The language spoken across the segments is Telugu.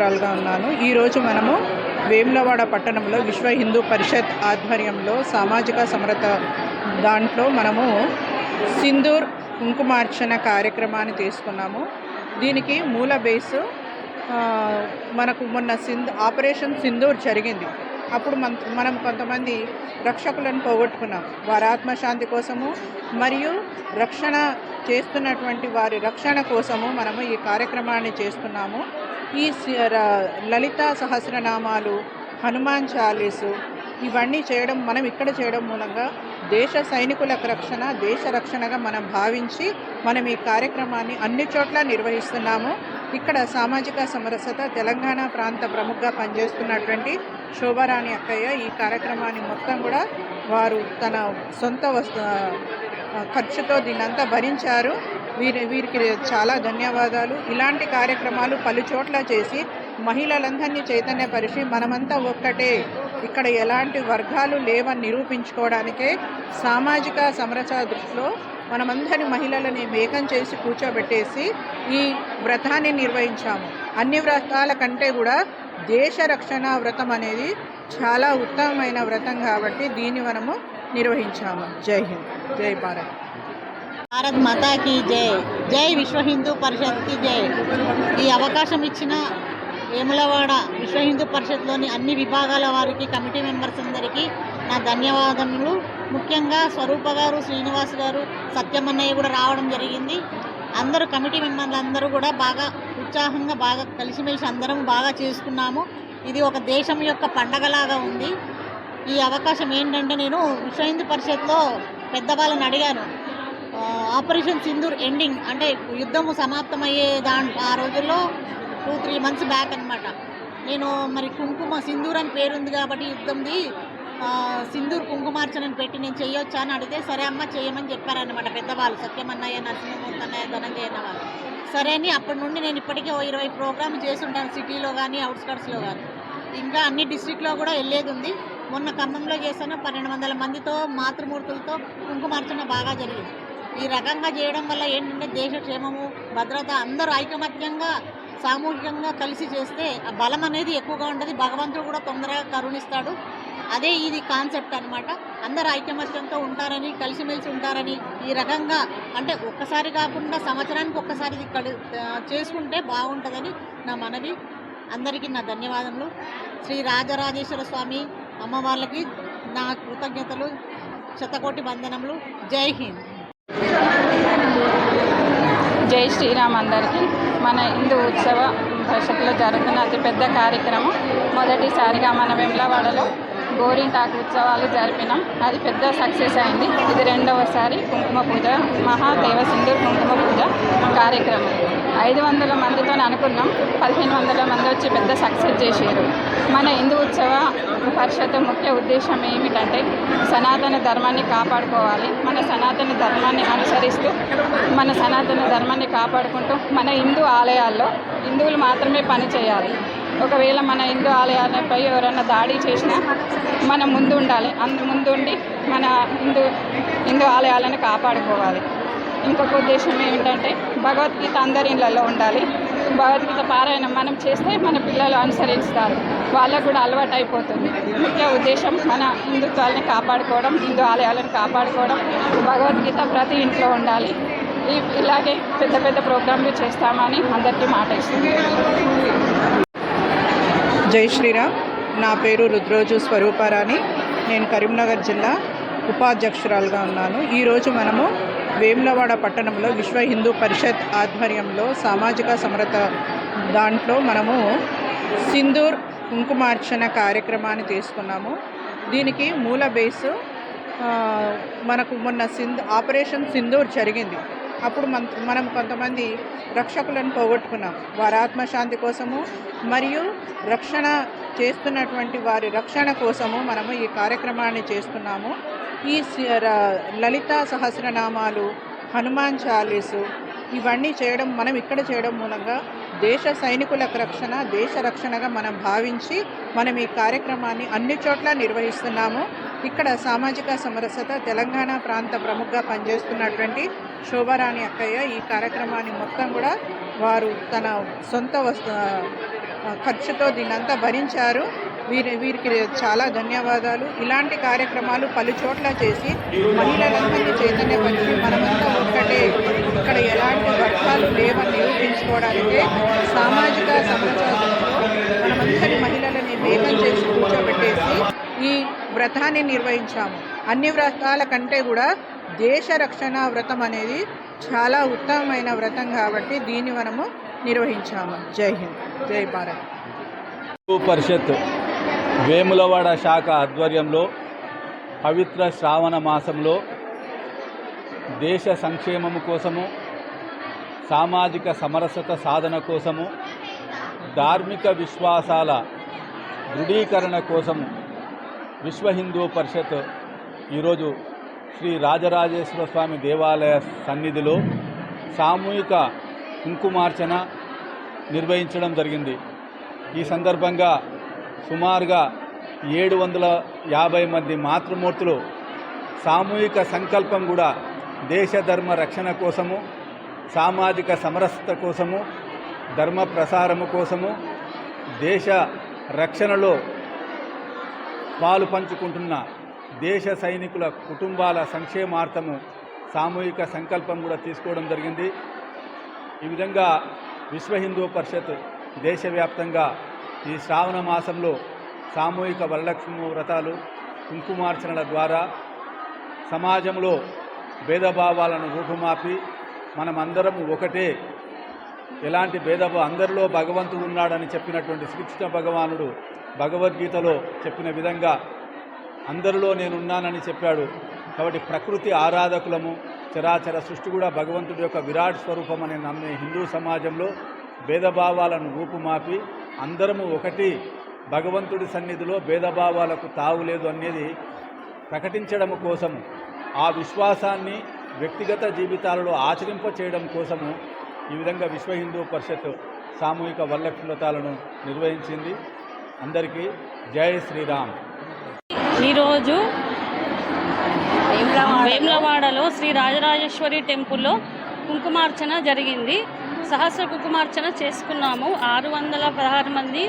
సంవత్సరాలుగా ఉన్నాను. ఈరోజు మనము వేములవాడ పట్టణంలో విశ్వ హిందూ పరిషత్ ఆధ్వర్యంలో సామాజిక సమరత దాంట్లో మనము సింధూర్ కుంకుమార్చన కార్యక్రమాన్ని తీసుకున్నాము. దీనికి మూల బేసు మనకు మొన్న సింధ్ ఆపరేషన్ సింధూర్ జరిగింది. అప్పుడు మన మనం కొంతమంది రక్షకులను పోగొట్టుకున్నాం. వారి ఆత్మశాంతి కోసము మరియు రక్షణ చేస్తున్నటువంటి వారి రక్షణ కోసము మనము ఈ కార్యక్రమాన్ని చేస్తున్నాము. ఈ సి- లలిత సహస్రనామాలు హనుమాన్ చాలీసు ఇవన్నీ చేయడం మనం ఇక్కడ చేయడం మూలంగా దేశ సైనికులకు రక్షణ దేశ రక్షణగా మనం భావించి మనం ఈ కార్యక్రమాన్ని అన్ని చోట్ల నిర్వహిస్తున్నాము. ఇక్కడ సామాజిక సమరసత తెలంగాణ ప్రాంత ప్రముఖగా పనిచేస్తున్నటువంటి శోభారాణి అక్కయ్య ఈ కార్యక్రమాన్ని మొత్తం కూడా వారు తన సొంత వస్తు ఖర్చుతో దీన్నంతా భరించారు. వీరి వీరికి చాలా ధన్యవాదాలు. ఇలాంటి కార్యక్రమాలు పలు చోట్ల చేసి మహిళలందరినీ చైతన్యపరిచి మనమంతా ఒక్కటే. ఇక్కడ ఎలాంటి వర్గాలు లేవని నిరూపించుకోవడానికే సామాజిక సమరస దృష్టిలో మనమందరి మహిళలని వేగం చేసి కూర్చోబెట్టేసి ఈ వ్రతాన్ని నిర్వహించాము. అన్ని వ్రతాల కంటే కూడా దేశ రక్షణ వ్రతం అనేది చాలా ఉత్తమమైన వ్రతం కాబట్టి దీన్ని మనము నిర్వహించాము. జై హింద్. జై భారత్. భారత్ మాతాకి జై. జై విశ్వ హిందూ పరిషత్కి జై. ఈ అవకాశం ఇచ్చిన వేములవాడ విశ్వ హిందూ పరిషత్లోని అన్ని విభాగాల వారికి కమిటీ మెంబర్స్ అందరికీ నా ధన్యవాదములు. ముఖ్యంగా స్వరూప గారు శ్రీనివాస్ గారు సత్యమన్నయ్య కూడా రావడం జరిగింది. అందరూ కమిటీ మెంబర్లు అందరూ కూడా బాగా ఉత్సాహంగా బాగా కలిసిమెలిసి అందరం బాగా చేసుకున్నాము. ఇది ఒక దేశం యొక్క పండగలాగా ఉంది. ఈ అవకాశం ఏంటంటే నేను విశ్వ హిందూ పరిషత్లో పెద్దవాళ్ళని అడిగాను. ఆపరేషన్ సింధూర్ ఎండింగ్ అంటే యుద్ధము సమాప్తమయ్యే దా ఆ రోజుల్లో టూ త్రీ మంత్స్ బ్యాక్ అనమాట నేను మరి కుంకుమ సింధూర్ అని పేరుంది కాబట్టి యుద్ధంది సింధూర్ కుంకుమార్చనని పెట్టి నేను చేయొచ్చా అని అడిగితే సరే అమ్మ చేయమని చెప్పారనమాట పెద్దవాళ్ళు సత్యమన్నయ్య నరసింహమూర్తి అన్నయ్య ధనంజయ అన్న వాళ్ళు. సరే అని అప్పటి నుండి నేను ఇప్పటికే ఓ ఇరవై ప్రోగ్రామ్ చేసి ఉంటాను సిటీలో కానీ అవుట్స్కట్స్లో కానీ ఇంకా అన్ని డిస్ట్రిక్ట్లో కూడా వెళ్ళేది ఉంది మొన్న ఖమ్మంలో చేశాను పన్నెండు వందల మందితో మాతృమూర్తులతో కుంకుమార్చన బాగా జరిగింది. ఈ రకంగా చేయడం వల్ల ఏంటంటే దేశ క్షేమము భద్రత అందరూ ఐకమత్యంగా సామూహికంగా కలిసి చేస్తే ఆ బలం అనేది ఎక్కువగా ఉంటుంది. భగవంతుడు కూడా తొందరగా కరుణిస్తాడు. అదే ఇది కాన్సెప్ట్ అనమాట అందరూ ఐకమత్యంతో ఉంటారని కలిసిమెలిసి ఉంటారని ఈ రకంగా అంటే ఒక్కసారి కాకుండా సంవత్సరానికి ఒక్కసారి ఇది కలి చేసుకుంటే బాగుంటుందని నా మనవి. అందరికీ నా ధన్యవాదములు. శ్రీ రాజరాజేశ్వర స్వామి అమ్మ వాళ్ళకి నా కృతజ్ఞతలు శతకోటి వందనములు. జై హింద్. జై శ్రీరామ్ అందరికీ. మన హిందూ ఉత్సవ పరిషత్లో జరుగుతున్న అతిపెద్ద కార్యక్రమం మొదటిసారిగా మన వెమ్లవాడలో గోరింటాకు ఉత్సవాలు జరిపినాం. అది పెద్ద సక్సెస్ అయింది. ఇది రెండవసారి కుంకుమ పూజ మహాదేవ సింధు కుంకుమ పూజ కార్యక్రమం. ఐదు వందల మందితో అనుకున్నాం. పదిహేను వందల మంది వచ్చి పెద్ద సక్సెస్ చేశారు. మన హిందూ ఉత్సవ పరిషత్ ముఖ్య ఉద్దేశం ఏమిటంటే సనాతన ధర్మాన్ని కాపాడుకోవాలి. మన సనాతన ధర్మాన్ని అనుసరిస్తూ మన సనాతన ధర్మాన్ని కాపాడుకుంటూ మన హిందూ ఆలయాల్లో హిందువులు మాత్రమే పని చేయాలి. ఒకవేళ మన హిందూ ఆలయాలపై ఎవరైనా దాడి చేసినా మనం ముందు ఉండాలి అందు ముందుండి మన హిందూ హిందూ ఆలయాలను కాపాడుకోవాలి. ఇంకొక ఉద్దేశం ఏమిటంటే భగవద్గీత అందరి ఇళ్ళల్లో ఉండాలి. భగవద్గీత పారాయణం మనం చేస్తే మన పిల్లలు అనుసరిస్తారు. వాళ్ళకు కూడా అలవాటు అయిపోతుంది ముఖ్య ఉద్దేశం మన హిందుత్వాలని కాపాడుకోవడం హిందూ ఆలయాలను కాపాడుకోవడం. భగవద్గీత ప్రతి ఇంట్లో ఉండాలి. ఈ- ఇలాగే పెద్ద పెద్ద ప్రోగ్రాంలు చేస్తామని అందరికీ మాట ఇస్తుంది. జై శ్రీరామ్. నా పేరు రుద్రోజు స్వరూపారాణి నేను కరీంనగర్ జిల్లా ఉపాధ్యక్షురాలుగా ఉన్నాను. ఈరోజు మనము వేములవాడ పట్టణంలో విశ్వ హిందూ పరిషత్ ఆధ్వర్యంలో సామాజిక సమరత దాంట్లో మనము సింధూర్ కుంకుమార్చన కార్యక్రమాన్ని తీసుకున్నాము. దీనికి మూల బేసు మనకు మొన్న సింధ్ ఆపరేషన్ సింధూర్ జరిగింది. అప్పుడు మన మనం కొంతమంది రక్షకులను పోగొట్టుకున్నాం. వారి ఆత్మశాంతి కోసము మరియు రక్షణ చేస్తున్నటువంటి వారి రక్షణ కోసము మనము ఈ కార్యక్రమాన్ని చేస్తున్నాము. ఈ సి- లలిత సహస్రనామాలు హనుమాన్ చాలీసు ఇవన్నీ చేయడం మనం ఇక్కడ చేయడం మూలంగా దేశ సైనికులకు రక్షణ దేశ రక్షణగా మనం భావించి మనం ఈ కార్యక్రమాన్ని అన్ని చోట్ల నిర్వహిస్తున్నాము. ఇక్కడ సామాజిక సమరసత తెలంగాణ ప్రాంత ప్రముఖగా పనిచేస్తున్నటువంటి శోభారాణి అక్కయ్య ఈ కార్యక్రమాన్ని మొత్తం కూడా వారు తన సొంత వస్తు ఖర్చుతో దీన్నంతా భరించారు. వీరి వీరికి చాలా ధన్యవాదాలు. ఇలాంటి కార్యక్రమాలు పలు చోట్ల చేసి మహిళలందరినీ చైతన్యపరిచి మనమంతా ఒక్కటే. ఇక్కడ ఎలాంటి వర్గాలు లేవని నిరూపించుకోవడానికి సామాజిక సమాచారం మనమందరి మహిళలని వేగం చేసి కూర్చోబెట్టేసి ఈ వ్రతాన్ని నిర్వహించాము. అన్ని వ్రతాల కంటే కూడా దేశ రక్షణ వ్రతం అనేది చాలా ఉత్తమమైన వ్రతం కాబట్టి దీన్ని మనము నిర్వహించాము. జై హింద్. జై భారత్. పరిషత్ వేములవాడ శాఖ ఆధ్వర్యంలో పవిత్ర శ్రావణ మాసంలో దేశ సంక్షేమము కోసము సామాజిక సమరసత సాధన కోసము ధార్మిక విశ్వాసాల దృఢీకరణ కోసము విశ్వ హిందూ పరిషత్ ఈరోజు శ్రీ రాజరాజేశ్వర స్వామి దేవాలయ సన్నిధిలో సామూహిక కుంకుమార్చన నిర్వహించడం జరిగింది. ఈ సందర్భంగా సుమారుగా ఏడు వందల యాభై మంది మాతృమూర్తులు సామూహిక సంకల్పం కూడా దేశ ధర్మ రక్షణ కోసము సామాజిక సమరసత కోసము ధర్మ ప్రసారము కోసము దేశ రక్షణలో పాలు పంచుకుంటున్న దేశ సైనికుల కుటుంబాల సంక్షేమార్థము సామూహిక సంకల్పం కూడా తీసుకోవడం జరిగింది. ఈ విధంగా విశ్వ హిందూ పరిషత్ దేశవ్యాప్తంగా ఈ శ్రావణ మాసంలో సామూహిక వరలక్ష్మి వ్రతాలు కుంకుమార్చనల ద్వారా సమాజంలో భేదభావాలను రూపుమాపి మనమందరం ఒకటే. ఎలాంటి భేదభ అందరిలో భగవంతుడు ఉన్నాడని చెప్పినటువంటి శ్రీకృష్ణ భగవానుడు భగవద్గీతలో చెప్పిన విధంగా అందరిలో నేనున్నానని చెప్పాడు. కాబట్టి ప్రకృతి ఆరాధకులము చరాచర సృష్టి కూడా భగవంతుడి యొక్క విరాట్ స్వరూపం అని నమ్మే హిందూ సమాజంలో భేదభావాలను రూపుమాపి అందరము ఒకటి. భగవంతుడి సన్నిధిలో భేదభావాలకు తావులేదు అనేది ప్రకటించడం కోసము ఆ విశ్వాసాన్ని వ్యక్తిగత జీవితాలలో ఆచరింప చేయడం కోసము ఈ విధంగా విశ్వ హిందూ పరిషత్ సామూహిక వరలక్ష్మతాలను నిర్వహించింది. అందరికీ జై శ్రీరామ్. ఈరోజు వేములవాడలో శ్రీ రాజరాజేశ్వరి టెంపుల్లో కుంకుమార్చన జరిగింది. సహస్ర కుంకుమార్చన చేసుకున్నాము. ఆరు వందల పదహారు మంది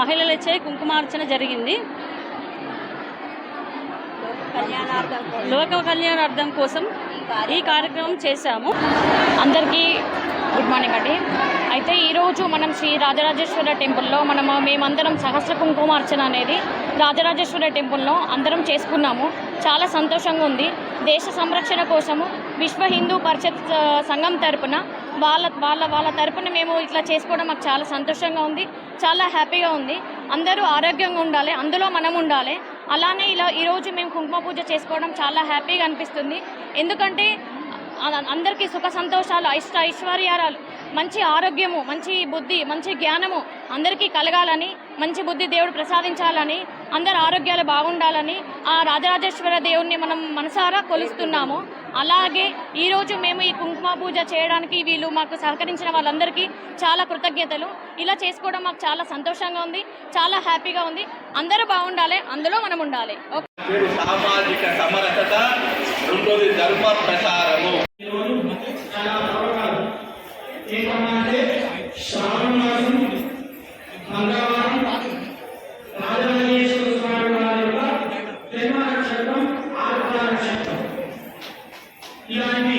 మహిళలచే కుంకుమార్చన జరిగింది. లోక కళ్యాణార్థం కోసం ఈ కార్యక్రమం చేశాము. అందరికీ గుడ్ మార్నింగ్ అండి. అయితే ఈరోజు మనం శ్రీ రాజరాజేశ్వర టెంపుల్లో మనము మేమందరం సహస్ర కుంకుమార్చన అనేది రాజరాజేశ్వర టెంపుల్లో అందరం చేసుకున్నాము. చాలా సంతోషంగా ఉంది. దేశ సంరక్షణ కోసము విశ్వ హిందూ పరిషత్ సంఘం తరపున వాళ్ళ వాళ్ళ వాళ్ళ తరపున మేము ఇట్లా చేసుకోవడం మాకు చాలా సంతోషంగా ఉంది చాలా హ్యాపీగా ఉంది. అందరూ ఆరోగ్యంగా ఉండాలి అందులో మనం ఉండాలి. అలానే ఇలా ఈరోజు మేము కుంకుమ పూజ చేసుకోవడం చాలా హ్యాపీగా అనిపిస్తుంది. ఎందుకంటే అందరికీ సుఖ సంతోషాలు ఐష్ట ఐశ్వర్యాలు మంచి ఆరోగ్యము మంచి బుద్ధి మంచి జ్ఞానము అందరికీ కలగాలని మంచి బుద్ధి దేవుడు ప్రసాదించాలని అందరి ఆరోగ్యాలు బాగుండాలని ఆ రాజరాజేశ్వర దేవుణ్ణి మనం మనసారా కొలుస్తున్నాము. అలాగే ఈరోజు మేము ఈ కుంకుమ పూజ చేయడానికి వీళ్ళు మాకు సహకరించిన వాళ్ళందరికీ చాలా కృతజ్ఞతలు. ఇలా చేసుకోవడం మాకు చాలా సంతోషంగా ఉంది చాలా హ్యాపీగా ఉంది. అందరూ బాగుండాలి అందులో మనం ఉండాలి. ఓకే. పేరు సామాజిక సమరసత రెండోది ధర్మ ప్రసారము. ఇలాంటి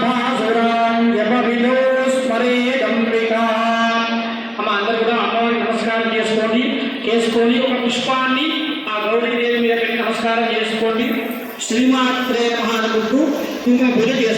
మహానముకు కుంకుమ పూజ చేస్తూ